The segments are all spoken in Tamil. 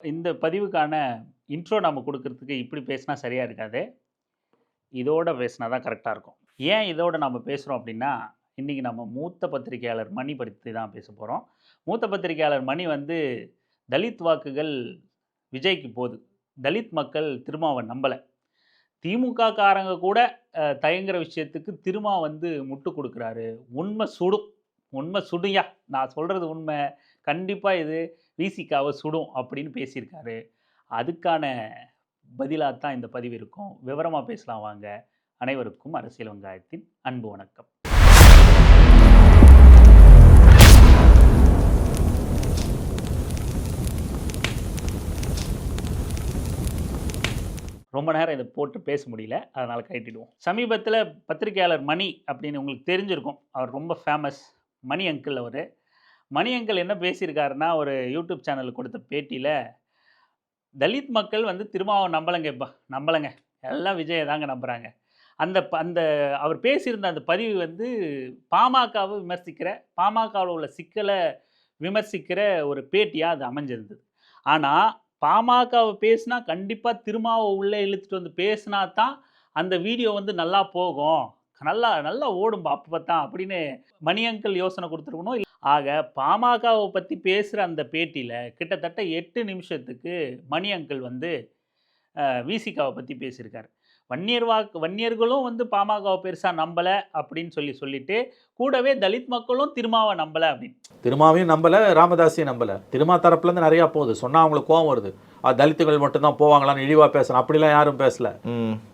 இந்த பதிவுக்கான இன்ட்ரோ நம்ம கொடுக்கறதுக்கு இப்படி பேசினா சரியாக இருக்காது. இதோட பேசினா தான் கரெக்டாக இருக்கும். ஏன் இதோட நம்ம பேசுகிறோம் அப்படின்னா, இன்றைக்கி நம்ம மூத்த பத்திரிகையாளர் மணி படித்து தான் பேச போகிறோம் மூத்த பத்திரிகையாளர் மணி வந்து தலித் வாக்குகள் விஜய்க்கு போது. தலித் மக்கள் திருமாவை நம்பலை திமுக காரங்க கூட தயங்குற விஷயத்துக்கு திருமா வந்து முட்டு கொடுக்குறாரு உண்மை சுடும். உண்மை சுடுயா நான் சொல்கிறது உண்மை. கண்டிப்பாக இது விசிகாவ சுடும் அப்படின்னு பேசியிருக்காரு. அதுக்கான பதிலாக தான் இந்த பதிவு இருக்கும். விவரமாக பேசலாம் வாங்க. அனைவருக்கும் அரசியல் வெங்காயத்தின் அன்பு வணக்கம். ரொம்ப நேரம் இதை போட்டு பேச முடியல. அதனால் கட்டிடுவோம் சமீபத்தில் பத்திரிகையாளர் மணி அப்படின்னு உங்களுக்கு தெரிஞ்சிருக்கும். அவர் ரொம்ப ஃபேமஸ். மணி அங்கிள் அவர் மணி அங்கிள் என்ன பேசியிருக்காருன்னா, ஒரு யூடியூப் சேனலுக்கு கொடுத்த பேட்டியில் தலித் மக்கள் வந்து திருமாவை நம்பலைங்க இப்போ நம்பலைங்க எல்லாம் விஜய தாங்க நம்புகிறாங்க அந்த ப அந்த அவர் பேசியிருந்த அந்த பதிவு வந்து பாமகவை விமர்சிக்கிற, பாமகவில் உள்ள சிக்கலை விமர்சிக்கிற ஒரு பேட்டியாக அது அமைஞ்சிருந்தது. ஆனால் பாமகவை பேசினா கண்டிப்பாக திருமாவை உள்ளே இழுத்துட்டு வந்து பேசினா தான், அந்த வீடியோ வந்து நல்லா போகும். நல்லா நல்லா ஓடும் பார்த்தா அப்படின்னு மணி அங்கிள் யோசனை கொடுத்துருக்கணும் ஆக பாமகவை பற்றி பேசுகிற அந்த பேட்டியில் கிட்டத்தட்ட எட்டு நிமிஷத்துக்கு மணி அங்கிள் வந்து விசிகாவை பற்றி பேசியிருக்காரு. வன்னியர் வாக்கு வன்னியர்களும் வந்து பாமகவ பெருசா நம்பல அப்படின்னு சொல்லி சொல்லிட்டு, கூடவே தலித் மக்களும் திருமாவ நம்பல அப்படின்னு. திருமாவையும் நம்பல, ராமதாஸையும் நம்பல. திருமா தரப்புலேருந்து நிறையா போகுது. சொன்னா அவங்களுக்கு கோவம் வருது. தலித்துகள் மட்டும் தான் போவாங்களான்னு இழிவா பேசுறேன். அப்படிலாம் யாரும் பேசல.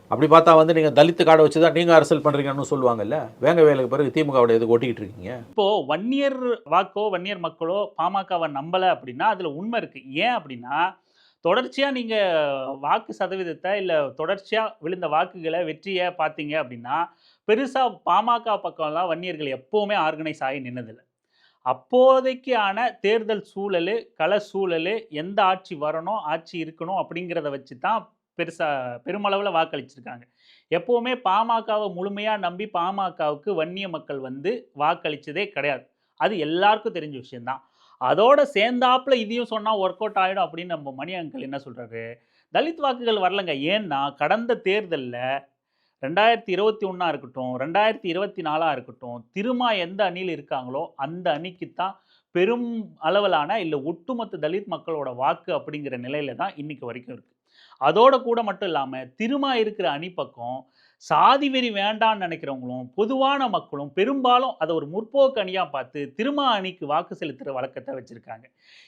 அப்படி பார்த்தா வந்து நீங்க தலித்து கார்ட வச்சு தான் நீங்க அரசியல் பண்றீங்கன்னு சொல்லுவாங்கல்ல. வேங்கவேலுக்கு பிறகு திமுகவோட எதுக்கு ஒட்டிக்கிட்டு இருக்கீங்க? இப்போ வன்னியர் வாக்கோ, வன்னியர் மக்களோ பாமகவ நம்பல அப்படின்னா, அதுல உண்மை இருக்கு. ஏன் அப்படின்னா, தொடர்ச்சியாக நீங்கள் வாக்கு சதவீதத்தை இல்லை தொடர்ச்சியாக விழுந்த வாக்குகளை வெற்றியை பார்த்தீங்க அப்படின்னா, பெருசாக பாமக பக்கம்லாம் வன்னியர்கள் எப்போவுமே ஆர்கனைஸ் ஆகி நின்னதில்ல. அப்போதைக்கான தேர்தல் சூழலு, கள சூழலு, எந்த ஆட்சி வரணும், ஆட்சி இருக்கணும் அப்படிங்கிறத வச்சு தான் பெருசாக பெருமளவில் வாக்களிச்சிருக்காங்க. எப்போவுமே பாமகவை முழுமையாக நம்பி பாமகவுக்கு வன்னிய மக்கள் வந்து வாக்களிச்சதே கிடையாது. அது எல்லாருக்கும் தெரிஞ்ச விஷயந்தான் அதோட சேர்ந்தாப்புல இதையும் சொன்னால் ஒர்க் அவுட் ஆகிடும் அப்படின்னு நம்ம மணி அங்கிள் என்ன சொல்கிறாரு தலித் வாக்குகள் வரலங்க. ஏன்னா, கடந்த தேர்தலில் ரெண்டாயிரத்தி இருபத்தி ஒன்றா இருக்கட்டும், 2024 இருக்கட்டும், திருமா எந்த அணியில் இருக்காங்களோ, அந்த அணிக்கு தான் பெரும் அளவிலான இல்லை ஒட்டுமொத்த தலித் மக்களோட வாக்கு அப்படிங்கிற நிலையில தான் இன்னைக்கு வரைக்கும் இருக்குது அதோட கூட மட்டும் இல்லாமல் திருமா இருக்கிற அணி பக்கம் சாதி வெறி வேண்டான்னு நினைக்கிறவங்களும், பொதுவான மக்களும் பெரும்பாலும் அதை ஒரு முற்போக்கு அணியாக பார்த்து, திருமா அணிக்கு வாக்கு செலுத்துகிற வழக்கத்தை வச்சுருக்காங்க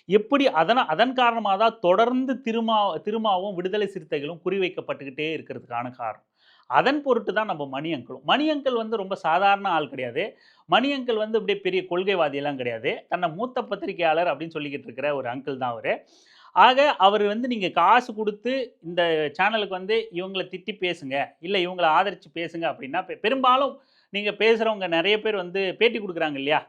எப்படி அதனை அதன் காரணமாக தான் தொடர்ந்து திருமா திருமாவும், விடுதலை சிறுத்தைகளும் குறிவைக்கப்பட்டுக்கிட்டே இருக்கிறதுக்கான காரணம். அதன் பொருட்டு தான் நம்ம மணி அங்கிளும். மணி அங்கிள் வந்து ரொம்ப சாதாரண ஆள் கிடையாது. மணி அங்கிள் வந்து அப்படியே பெரிய கொள்கைவாதியெல்லாம் கிடையாது. தன்னை மூத்த பத்திரிகையாளர் அப்படின்னு சொல்லிக்கிட்டு இருக்கிற ஒரு அங்கிள் தான் அவர் ஆக அவர் வந்து நீங்கள் காசு கொடுத்து இந்த சேனலுக்கு வந்து இவங்களை திட்டி பேசுங்க, இல்லை இவங்களை ஆதரித்து பேசுங்க அப்படின்னா, பெரும்பாலும் நீங்கள் பேசுகிறவங்க நிறைய பேர் வந்து பேட்டி கொடுக்குறாங்க இல்லையா?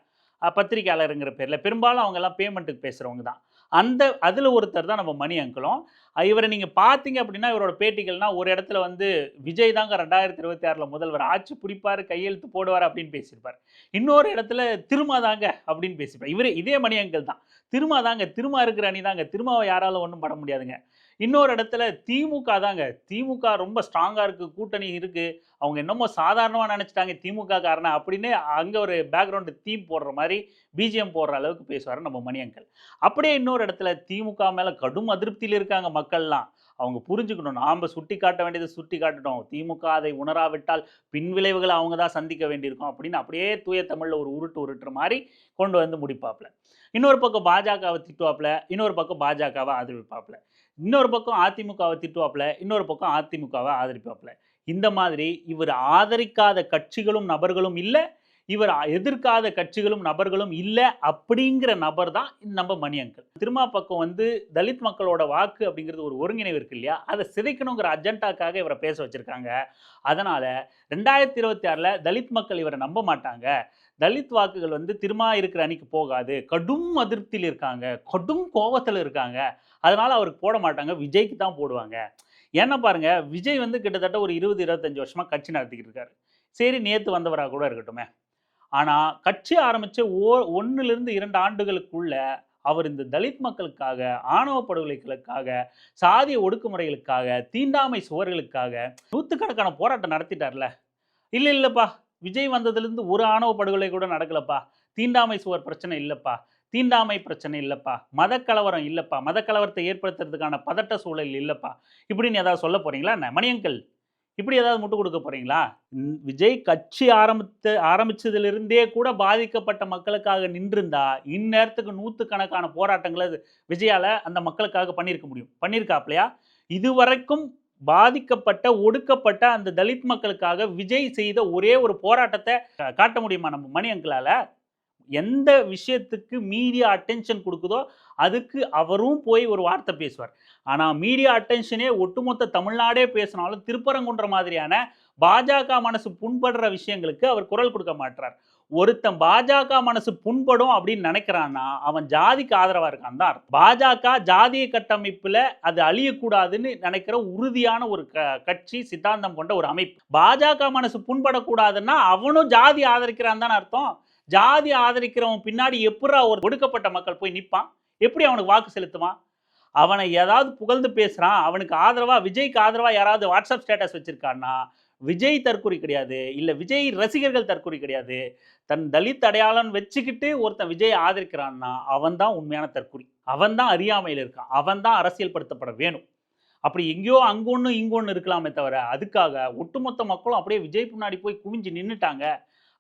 பத்திரிகையாளருங்கிற பேரில் பெரும்பாலும் அவங்கலாம் பேமெண்ட்டுக்கு பேசுகிறவங்க தான். அந்த அதில் ஒருத்தர் தான் நம்ம மணி அங்கிளும். இவரை நீங்கள் பார்த்தீங்க அப்படின்னா, இவரோட பேட்டிகள்னா ஒரு இடத்துல வந்து விஜய் தாங்க 2026ல முதல்வர். ஆட்சி பிடிப்பார் கையெழுத்து போடுவார் அப்படின்னு பேசியிருப்பார் இன்னொரு இடத்துல திருமா தாங்க அப்படின்னு பேசியிருப்பார் இவரு இதே மணி அங்கிள் தான். திருமா தாங்க, திருமா இருக்கிற அணி தாங்க. திருமாவை யாராலும் ஒன்றும் பட முடியாதுங்க. இன்னொரு இடத்துல திமுக தாங்க. திமுக ரொம்ப ஸ்ட்ராங்காக இருக்குது கூட்டணி இருக்குது அவங்க என்னமோ சாதாரணமாக நினச்சிட்டாங்க திமுக காரணம் அப்படின்னு அங்கே ஒரு பேக்ரவுண்டு தீம் போடுற மாதிரி பிஜிஎம் போடுற அளவுக்கு பேசுவார் நம்ம மணியங்கள் அப்படியே இன்னொரு இடத்துல திமுக மேலே கடும் அதிருப்தியில் இருக்காங்க மக்கள்லாம். அவங்க புரிஞ்சுக்கணும். நாம் சுட்டி காட்ட வேண்டியதை சுட்டி காட்டணும் திமுக அதை உணராவிட்டால் பின்விளைவுகளை அவங்க தான் சந்திக்க வேண்டியிருக்கும் அப்படின்னு அப்படியே தூய தமிழில் ஒரு உருட்டு உருட்டுற மாதிரி கொண்டு வந்து முடிப்பாப்ல. இன்னொரு பக்கம் பாஜகவை திட்டுவாப்ல. இன்னொரு பக்கம் பாஜகவை ஆதரிப்பாப்ல. இன்னொரு பக்கம் அதிமுகவை திட்டுவாப்ல. இன்னொரு பக்கம் அதிமுகவை ஆதரிப்பாப்பில் இந்த மாதிரி இவர் ஆதரிக்காத கட்சிகளும், நபர்களும் இல்லை இவர் எதிர்க்காத கட்சிகளும், நபர்களும் இல்லை அப்படிங்கிற நபர் தான் நம்ம மணி அங்கிள். திருமா பக்கம் வந்து தலித் மக்களோட வாக்கு அப்படிங்கிறது ஒரு ஒருங்கிணைவு இருக்கு இல்லையா? அதை சிதைக்கணுங்கிற அஜெண்டாக்காக இவரை பேச வச்சுருக்காங்க அதனால் ரெண்டாயிரத்தி இருபத்தி ஆறில் தலித் மக்கள் இவரை நம்ப மாட்டாங்க. தலித் வாக்குகள் வந்து திருமா இருக்கிற அணிக்கு போகாது. கடும் அதிருப்தியில் இருக்காங்க. கடும் கோபத்தில் இருக்காங்க. அதனால் அவருக்கு போட மாட்டாங்க. விஜய்க்கு தான் போடுவாங்க. ஏன்னா பாருங்க, விஜய் வந்து கிட்டத்தட்ட ஒரு இருபது இருபத்தஞ்சி வருஷமாக கட்சி நடத்திக்கிட்டு இருக்காரு. சரி நேற்று வந்தவராக கூட இருக்கட்டுமே. ஆனால் கட்சி ஆரம்பித்த ஓ 1லிருந்து 2 ஆண்டுகளுக்குள்ள அவர் இந்த தலித் மக்களுக்காக ஆணவ படுகொலைகளுக்காக சாதிய ஒடுக்குமுறைகளுக்காக தீண்டாமை சுவர்களுக்காக நூற்றுக்கணக்கான போராட்டம் நடத்திட்டார்ல இல்லை இல்லைப்பா விஜய் வந்ததுலேருந்து ஒரு ஆணவ படுகொலை கூட நடக்கலப்பா. தீண்டாமை சுவர் பிரச்சனை இல்லைப்பா. தீண்டாமை பிரச்சனை இல்லைப்பா. மதக்கலவரம் இல்லைப்பா. மதக்கலவரத்தை ஏற்படுத்துறதுக்கான பதட்ட சூழல் இல்லைப்பா. இப்படின்னு ஏதாவது சொல்ல போகிறீங்களா என்ன? மணியங்கள் இப்படி ஏதாவது முட்டு கொடுக்க போகிறீங்களா விஜய் கட்சி ஆரம்பித்து ஆரம்பிச்சதிலிருந்தே கூட பாதிக்கப்பட்ட மக்களுக்காக நின்றிருந்தா இந்நேரத்துக்கு நூற்றுக்கணக்கான போராட்டங்களை விஜயால் அந்த மக்களுக்காக பண்ணியிருக்க முடியும். பண்ணியிருக்காப்லையா? இதுவரைக்கும் பாதிக்கப்பட்ட ஒடுக்கப்பட்ட அந்த தலித் மக்களுக்காக விஜய் செய்த ஒரே ஒரு போராட்டத்தை காட்ட முடியுமா நம்ம மணி அங்கிளால்? எந்த விஷயத்துக்கு மீடியா அட்டென்ஷன் கொடுக்குதோ அதுக்கு அவரும் போய் ஒரு வார்த்தை பேசுவார். ஆனால் மீடியா அட்டென்ஷனே ஒட்டுமொத்த தமிழ்நாடே பேசினாலும் திருப்பரங்குன்ற மாதிரியான பாஜக மனசு புண்படுற விஷயங்களுக்கு அவர் குரல் கொடுக்க மாட்டார் ஒருத்தன் பாஜக மனசு புண்படும் அப்படின்னு நினைக்கிறான்னா அவன் ஜாதிக்கு ஆதரவா இருக்கான். தான் பாஜக ஜாதிய கட்டமைப்புல அது அழியக்கூடாதுன்னு நினைக்கிற உறுதியான ஒரு க கட்சி சித்தாந்தம் கொண்ட ஒரு அமைப்பு. பாஜக மனசு புண்படக்கூடாதுன்னா அவனும் ஜாதி ஆதரிக்கிறான் தானே அர்த்தம். ஜாதி ஆதரிக்கிறவன் பின்னாடி எப்படா ஒரு ஒடுக்கப்பட்ட மக்கள் போய் நிற்பான் எப்படி அவனுக்கு வாக்கு செலுத்துவான்? அவனை ஏதாவது புகழ்ந்து பேசுறான் அவனுக்கு ஆதரவா விஜய்க்கு ஆதரவா யாராவது வாட்ஸ்அப் ஸ்டேட்டஸ் வச்சிருக்கான்னா விஜய் தற்கொலை கிடையாது. இல்லை விஜய் ரசிகர்கள் தற்கொலை கிடையாது. தன் தலித் அடையாளம் வச்சுக்கிட்டு ஒருத்தன் விஜய் ஆதரிக்கிறான்னா அவன் தான் உண்மையான தற்கொலை. அவன் தான் அறியாமையில் இருக்கான். அவன் தான் அரசியல்படுத்தப்பட வேணும். அப்படி எங்கேயோ அங்கொன்று இங்கொன்று இருக்கலாமே தவிர அதுக்காக ஒட்டுமொத்த மக்களும் அப்படியே விஜய் பின்னாடி போய் குவிஞ்சு நின்றுட்டாங்க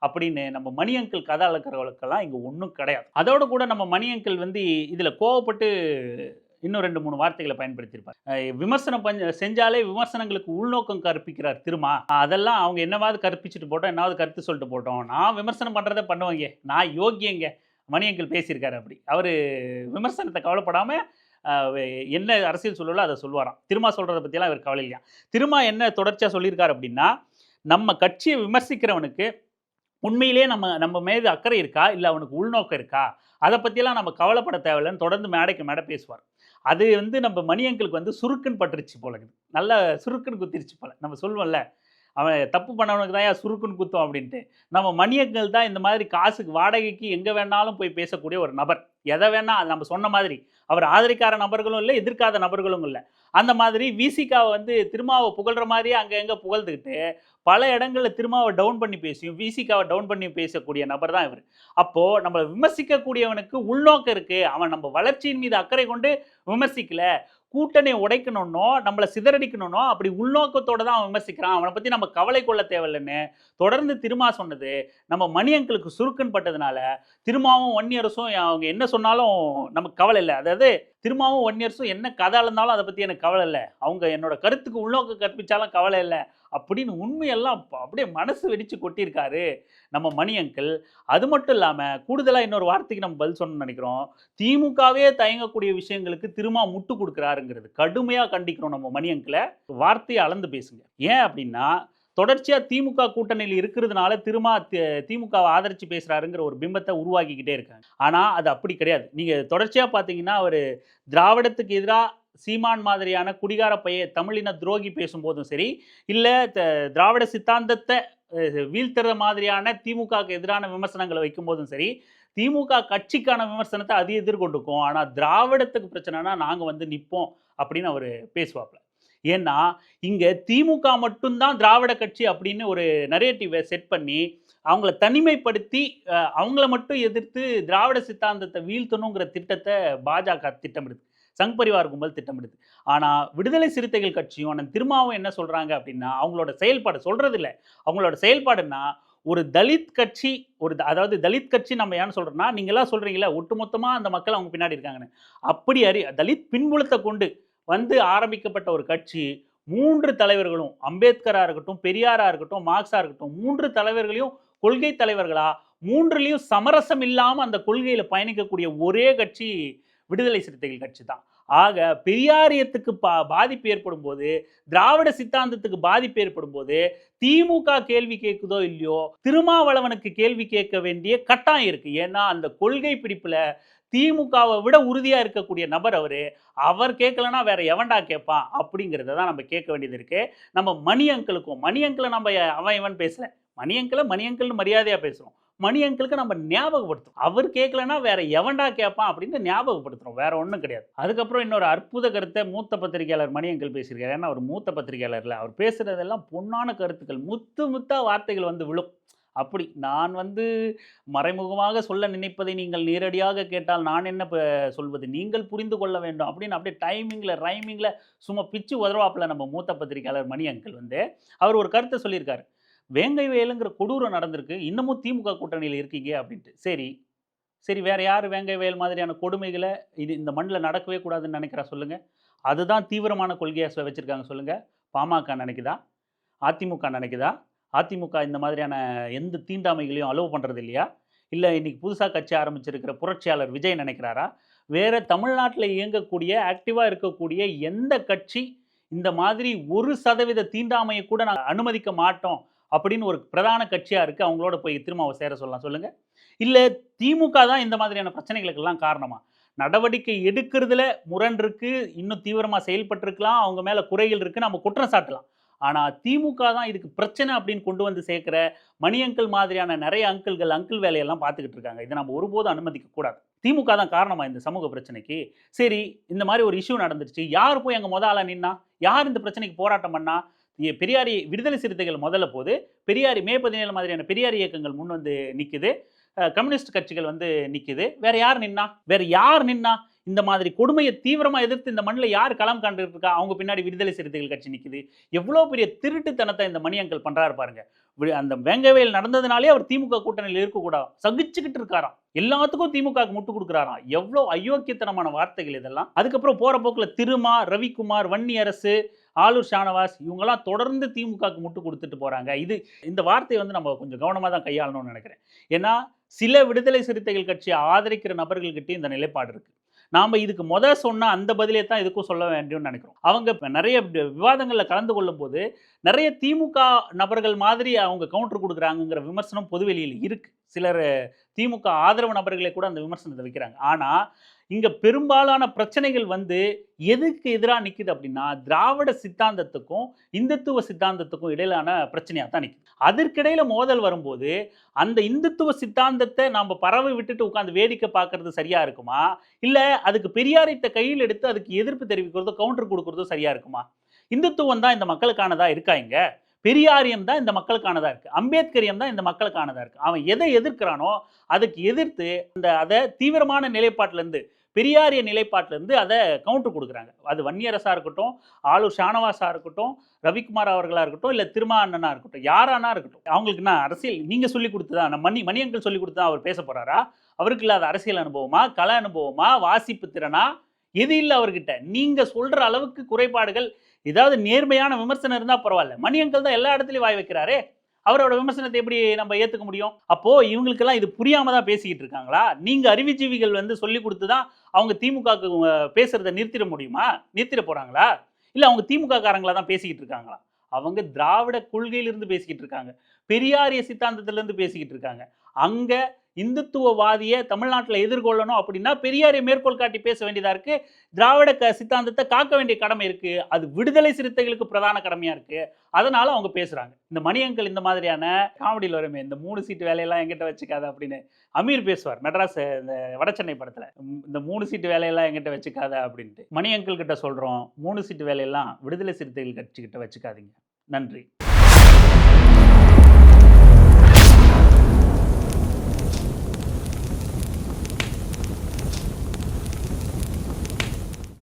அப்படின்னு நம்ம மணி அங்கிள் கதை அளக்கிறவர்களுக்கெல்லாம் இங்கே ஒன்றும் கிடையாது. அதோடு கூட நம்ம மணி அங்கிள் வந்து இதில் கோவப்பட்டு இன்னும் ரெண்டு மூணு வார்த்தைகளை பயன்படுத்தியிருப்பார். விமர்சனம் பஞ்ச செஞ்சாலே விமர்சனங்களுக்கு உள்நோக்கம் கற்பிக்கிறார் திருமா. அதெல்லாம் அவங்க என்னவாவது கற்பிச்சுட்டு போட்டோம் என்னாவது கருத்து சொல்லிட்டு போட்டோம். நான் விமர்சனம் பண்ணுறதை பண்ணுவாங்க. நான் யோகியங்க. மணியங்கள் பேசியிருக்காரு அப்படி. அவர் விமர்சனத்தை கவலைப்படாமல் என்ன அரசியல் சொல்லலோ அதை சொல்லுவாராம். திருமா சொல்கிறத பற்றியெல்லாம் இவர் கவலை இல்லையா? திருமா என்ன தொடர்ச்சியாக சொல்லியிருக்காரு அப்படின்னா நம்ம கட்சியை விமர்சிக்கிறவனுக்கு உண்மையிலே நம்ம நம்ம மீது அக்கறை இருக்கா? இல்லை அவனுக்கு உள்நோக்கம் இருக்கா? அதை பற்றியெல்லாம் நம்ம கவலைப்பட தேவையில்லைன்னு தொடர்ந்து மேடைக்கு மேடை பேசுவார். அது வந்து நம்ம மணியங்களுக்கு வந்து சுருக்குன்னு பட்டுருச்சு போல இருக்குது நல்ல சுருக்குன்னு குத்திருச்சு போல. நம்ம சொல்லுவோம்ல அவன் தப்பு பண்ணவனுக்கு தான் ஏன் சுருக்குன்னு குத்தம் அப்படின்ட்டு. நம்ம மணியங்கள் தான் இந்த மாதிரி காசுக்கு வாடகைக்கு எங்கே வேணாலும் போய் பேசக்கூடிய ஒரு நபர். எதை வேணால் நம்ம சொன்ன மாதிரி. அவர் ஆதரிக்கார நபர்களும் இல்லை எதிர்க்காத நபர்களும் இல்லை. அந்த மாதிரி விசிகாவை வந்து திருமாவை புகழ்கிற மாதிரியே அங்கே எங்கே புகழ்ந்துக்கிட்டு பல இடங்களில் திருமாவை டவுன் பண்ணி பேசியும் விசிகாவை டவுன் பண்ணி பேசக்கூடிய நபர் தான் இவர். அப்போது நம்மளை விமர்சிக்கக்கூடியவனுக்கு உள்நோக்கம் இருக்குது அவன் நம்ம வளர்ச்சியின் மீது அக்கறை கொண்டு விமர்சிக்கல. கூட்டணி உடைக்கணும்னோ நம்மளை சிதறடிக்கணும்னோ அப்படி உள்நோக்கத்தோட தான் அவன் விமர்சிக்கிறான். அவனை பற்றி நம்ம கவலை கொள்ள தேவையில்லைன்னு தொடர்ந்து திருமா சொன்னது நம்ம மணி அங்கிளுக்கு சுருக்குன்னு பட்டதுனால திருமாவும் ஒன் இயர்ஸும் அவங்க என்ன சொன்னாலும் நமக்கு கவலை இல்லை. அதாவது திருமாவும் ஒன் இயர்ஸும் என்ன கதை இருந்தாலும் அதை பற்றி எனக்கு கவலை இல்லை. அவங்க என்னோட கருத்துக்கு உள்நோக்கம் கற்பித்தாலும் கவலை இல்லை. அப்படின்னு உண்மையெல்லாம் அப்படியே மனசு வெடிச்சு கொட்டியிருக்காரு நம்ம மணி அங்கிள். அது மட்டும் இல்லாமல் கூடுதலாக இன்னொரு வார்த்தைக்கு நம்ம பதில் சொல்லணும்னு நினைக்கிறோம். திமுகவே தயங்கக்கூடிய விஷயங்களுக்கு திருமா முட்டு கொடுக்குறாருங்கிறது. கடுமையாக கண்டிக்கிறோம் நம்ம மணி அங்கிளை. வார்த்தையை அளந்து பேசுங்க. ஏன் அப்படின்னா தொடர்ச்சியாக திமுக கூட்டணியில் இருக்கிறதுனால திருமா தி- திமுகவை ஆதரித்து பேசுகிறாருங்கிற ஒரு பிம்பத்தை உருவாக்கிக்கிட்டே இருக்காங்க. ஆனால் அது அப்படி கிடையாது. நீங்கள் தொடர்ச்சியாக பார்த்தீங்கன்னா அவர் திராவிடத்துக்கு எதிராக சீமான் மாதிரியான குடிகார பைய தமிழின துரோகி பேசும்போதும் சரி இல்லை திராவிட சித்தாந்தத்தை வீழ்த்துற மாதிரியான திமுகவுக்கு எதிரான விமர்சனங்களை வைக்கும்போதும் சரி திமுக கட்சிக்கான விமர்சனத்தை அது எதிர்கொண்டுக்கும் ஆனால் திராவிடத்துக்கு பிரச்சனைனா நாங்கள் வந்து நிற்போம் அப்படின்னு அவர் பேசுவாப்ல ஏன்னா இங்கே திமுக மட்டும்தான் திராவிட கட்சி அப்படின்னு ஒரு நரேட்டிவை செட் பண்ணி அவங்கள தனிமைப்படுத்தி அவங்கள மட்டும் எதிர்த்து திராவிட சித்தாந்தத்தை வீழ்த்தணுங்கிற திட்டத்தை பாஜக திட்டமிடுது. சங் பரிவார் கும்பல் திட்டமிடுது. ஆனால் விடுதலை சிறுத்தைகள் கட்சியும் அண்ணன் திருமாவும் என்ன சொல்கிறாங்க அப்படின்னா அவங்களோட செயல்பாடு சொல்கிறது இல்லை அவங்களோட செயல்பாடுன்னா ஒரு தலித் கட்சி ஒரு த- அதாவது தலித் கட்சி நம்ம ஏன்னு சொல்கிறோன்னா நீங்களாம் சொல்கிறீங்களே ஒட்டுமொத்தமாக அந்த மக்கள் அவங்க பின்னாடி இருக்காங்கன்னு. அப்படி அறி தலித் பின்புலத்தை கொண்டு வந்து ஆரம்பிக்கப்பட்ட ஒரு கட்சி மூன்று தலைவர்களும் அம்பேத்கராக இருக்கட்டும் பெரியாராக இருக்கட்டும் மார்க்ஸாக இருக்கட்டும் மூன்று தலைவர்களையும் கொள்கை தலைவர்களா மூன்றுலேயும் சமரசம் இல்லாமல் அந்த கொள்கையில் பயணிக்கக்கூடிய ஒரே கட்சி விடுதலை சிறுத்தைகள் கட்சி தான். ஆக பெரியாரியத்துக்கு பா பாதிப்பு ஏற்படும் போது திராவிட சித்தாந்தத்துக்கு பாதிப்பு ஏற்படும் போது திமுக கேள்வி கேட்குதோ இல்லையோ திருமாவளவனுக்கு கேள்வி கேட்க வேண்டிய கட்டாயம் இருக்கு. ஏன்னா அந்த கொள்கை பிடிப்புல திமுகவை விட உறுதியாக இருக்கக்கூடிய நபர் அவர். அவர் கேட்கலன்னா வேற எவன்டா கேட்பான்? அப்படிங்கிறத தான் நம்ம கேட்க வேண்டியது இருக்கு. நம்ம மணி அங்கிளுக்கும் மணி அங்கிளை நம்ம அவன் இவன் பேசல. மணி அங்கிளை மணி அங்கிள்னு மரியாதையாக பேசுகிறோம் மணி அங்கிளுக்கு நம்ம ஞாபகப்படுத்துறோம் அவர் கேட்கலன்னா வேற எவன்டா கேட்பான் அப்படின்னு ஞாபகப்படுத்துறோம். வேற ஒன்றும் கிடையாது. அதுக்கப்புறம் இன்னொரு அற்புத கருத்தை மூத்த பத்திரிகையாளர் மணி அங்கிள் பேசியிருக்காரு. ஏன்னா அவர் மூத்த பத்திரிகையாளர்ல. அவர் பேசுறதெல்லாம் பொன்னான கருத்துக்கள். முத்து முத்தா வார்த்தைகள் வந்து விழும். அப்படி நான் வந்து மறைமுகமாக சொல்ல நினைப்பதை நீங்கள் நேரடியாக கேட்டால் நான் என்ன சொல்வது? நீங்கள் புரிந்து கொள்ள வேண்டும் அப்படின்னு அப்படியே டைமிங்கில் ரைமிங்கில் சும்மா பிச்சு உதவாப்பில் நம்ம மூத்த பத்திரிகையாளர் மணி அங்கிள் வந்து. அவர் ஒரு கருத்தை சொல்லியிருக்காரு. வேங்கை வேலுங்கிற கொடூரம் நடந்திருக்கு. இன்னமும் திமுக கூட்டணியில் இருக்கீங்க அப்படின்ட்டு. சரி. சரி வேற யார் வேங்கை வேல் மாதிரியான கொடுமைகளை இது இந்த மண்ணில் நடக்கவே கூடாதுன்னு நினைக்கிறா சொல்லுங்க. அதுதான் தீவிரமான கொள்கையாக வச்சுருக்காங்க சொல்லுங்கள் பாமக நினைக்குதா? அதிமுக நினைக்குதா? அதிமுக இந்த மாதிரியான எந்த தீண்டாமைகளையும் அலோவ் பண்ணுறது இல்லையா? இல்லை இன்னைக்கு புதுசாக கட்சி ஆரம்பிச்சிருக்கிற புரட்சியாளர் விஜய் நினைக்கிறாரா? வேற தமிழ்நாட்டில் இயங்கக்கூடிய ஆக்டிவாக இருக்கக்கூடிய எந்த கட்சி இந்த மாதிரி ஒரு சதவீத தீண்டாமையை கூட நாங்கள் அனுமதிக்க மாட்டோம் அப்படின்னு ஒரு பிரதான கட்சியாக இருக்குது அவங்களோட போய் திரும்ப அவ சேர சொல்லலாம். சொல்லுங்கள் இல்லை திமுக தான் இந்த மாதிரியான பிரச்சனைகளுக்கெல்லாம் காரணமாக நடவடிக்கை எடுக்கிறதுல முரண்ருக்கு இன்னும் தீவிரமாக செயல்பட்டிருக்கலாம். அவங்க மேலே குறைகள் இருக்குது நம்ம குற்றம் சாட்டலாம். ஆனால் திமுக தான் இதுக்கு பிரச்சனை அப்படின்னு கொண்டு வந்து சேர்க்குற மணி அங்கிள் மாதிரியான நிறைய அங்கிள்கள் அங்கிள் வேலையெல்லாம் பார்த்துக்கிட்டு இருக்காங்க. இதை நம்ம ஒருபோதும் அனுமதிக்கக்கூடாது திமுக தான் காரணமாக இந்த சமூக பிரச்சனைக்கு? சரி இந்த மாதிரி ஒரு இஷ்யூ நடந்துருச்சு. யார் போய் அங்கே முத நின்னா? யார் இந்த பிரச்சனைக்கு போராட்டம் பண்ணால் பெரியாரி விடுதலை சிறுத்தைகள் முதல்ல போது பெரியாரி மே பதினேழு மாதிரியான பெரியாரி இயக்கங்கள் முன் வந்து நிற்குது கம்யூனிஸ்ட் கட்சிகள் வந்து நிற்குது வேற யார் நின்னா வேற யார் நின்னா இந்த மாதிரி கொடுமையை தீவிரமாக எதிர்த்து இந்த மண்ணில் யார் களம் காண்டுட்டு இருக்கா அவங்க பின்னாடி விடுதலை சிறுத்தைகள் கட்சி நிற்குது எவ்வளோ பெரிய திருட்டுத்தனத்தை இந்த மணி அங்கிள் பண்றாரு பாருங்க. அந்த வெங்கவேல் நடந்ததுனாலே அவர் திமுக கூட்டணியில் இருக்கக்கூடாது. சகிச்சுக்கிட்டு இருக்காராம். எல்லாத்துக்கும் திமுக முட்டு கொடுக்குறாராம். எவ்வளோ அயோக்கியத்தனமான வார்த்தைகள் இதெல்லாம். அதுக்கப்புறம் போகிற போக்கில் திருமா ரவிக்குமார் வன்னி அரசு ஆலூர் ஷானவாஸ் இவங்கெல்லாம் தொடர்ந்து திமுகவுக்கு முட்டு கொடுத்துட்டு போகிறாங்க இது இந்த வார்த்தையை வந்து நம்ம கொஞ்சம் கவனமாக தான் கையாளணும்னு நினைக்கிறேன். ஏன்னா சில விடுதலை சிறுத்தைகள் கட்சியை ஆதரிக்கிற நபர்கள்கிட்ட இந்த நிலைப்பாடு இருக்குது நாம் இதுக்கு முத சொன்ன அந்த பதிலே தான் இதுக்கும் சொல்ல வேண்டும்னு நினைக்கிறோம். அவங்க நிறைய விவாதங்களில் கலந்து கொள்ளும் போது நிறைய திமுக நபர்கள் மாதிரி அவங்க கவுண்டர் கொடுக்குறாங்கங்கிற விமர்சனம் பொதுவெளியில் இருக்குது சிலர் திமுக ஆதரவு நபர்களே கூட அந்த விமர்சனத்தை வைக்கிறாங்க. ஆனால் இங்கே பெரும்பாலான பிரச்சனைகள் வந்து எதுக்கு எதிராக நிற்கிது அப்படின்னா திராவிட சித்தாந்தத்துக்கும் இந்துத்துவ சித்தாந்தத்துக்கும் இடையிலான பிரச்சனையாக தான் நிற்கிது அதற்கிடையில் மோதல் வரும்போது அந்த இந்துத்துவ சித்தாந்தத்தை நாம் பறவை விட்டுட்டு உட்காந்து வேடிக்கை பார்க்கறது சரியாக இருக்குமா? இல்லை அதுக்கு பெரியாரித்த கையில் எடுத்து அதுக்கு எதிர்ப்பு தெரிவிக்கிறதோ கவுண்டர் கொடுக்குறதோ சரியாக இருக்குமா? இந்துத்துவம் தான் இந்த மக்களுக்கானதாக இருக்கா இங்கே? பெரியாரியம் தான் இந்த மக்களுக்கானதாக இருக்குது அம்பேத்கரியம் தான் இந்த மக்களுக்கானதாக இருக்குது அவன் எதை எதிர்க்கிறானோ அதுக்கு எதிர்த்து அந்த அதை தீவிரமான நிலைப்பாட்டிலேருந்து பெரியாரிய நிலைப்பாட்டிலேருந்து அதை கவுண்டர் கொடுக்குறாங்க. அது வன்னியரசாக இருக்கட்டும் ஆளு ஷானவாஸாக இருக்கட்டும் ரவிக்குமார் அவர்களாக இருக்கட்டும் இல்லை திருமா அண்ணனாக இருக்கட்டும் யாரானா இருக்கட்டும். அவங்களுக்கு என்ன அரசியல் நீங்கள் சொல்லி கொடுத்ததா? நம்ம மணி மணியங்கள் சொல்லி தான் அவர் பேச போகிறாரா அவருக்கு இல்லாத அரசியல் அனுபவமா? கல அனுபவமா? வாசிப்பு திறனா? எது இல்லை அவர்கிட்ட? நீங்கள் சொல்கிற அளவுக்கு குறைபாடுகள் ஏதாவது நேர்மையான விமர்சனம் இருந்தால் பரவாயில்ல. மணியங்கள் தான் எல்லா இடத்துலையும் வாய் வைக்கிறாரே. அவரோட விமர்சனத்தை எப்படி நம்ம ஏற்றுக்க முடியும்? அப்போது இவங்களுக்கெல்லாம் இது புரியாமல் தான் பேசிக்கிட்டு இருக்காங்களா? நீங்கள் அறிவுஜீவிகள் வந்து சொல்லி கொடுத்து தான் அவங்க திமுகவுக்கு பேசுகிறத நிறுத்திட முடியுமா? நிறுத்திட போகிறாங்களா இல்லை அவங்க திமுக காரங்களா தான் பேசிக்கிட்டு இருக்காங்களா? அவங்க திராவிட கொள்கையிலிருந்து பேசிக்கிட்டு இருக்காங்க. பெரியாரிய சித்தாந்தத்திலேருந்து பேசிக்கிட்டு இருக்காங்க. அங்கே இந்துத்துவவாதியை தமிழ்நாட்டில் எதிர்கொள்ளணும் அப்படின்னா பெரியாரை மேற்கோள் காட்டி பேச வேண்டியதாக இருக்குது திராவிட க சித்தாந்தத்தை காக்க வேண்டிய கடமை இருக்குது அது விடுதலை சிறுத்தைகளுக்கு பிரதான கடமையாக இருக்குது அதனால் அவங்க பேசுகிறாங்க இந்த மணியங்கள் இந்த மாதிரியான காமெடியில் வருமே இந்த மூணு சீட்டு வேலையெல்லாம் எங்கிட்ட வச்சுக்காத அப்படின்னு அமீர் பேசுவார் மெட்ராஸ் இந்த வடசென்னை படத்தில். இந்த மூணு சீட்டு வேலையெல்லாம் எங்கிட்ட வச்சுக்காத அப்படின்ட்டு. மணியங்கள் கிட்ட சொல்கிறோம் மூணு சீட்டு வேலையெல்லாம் விடுதலை சிறுத்தைகள் கட்சிக்கிட்ட வச்சுக்காதீங்க. நன்றி.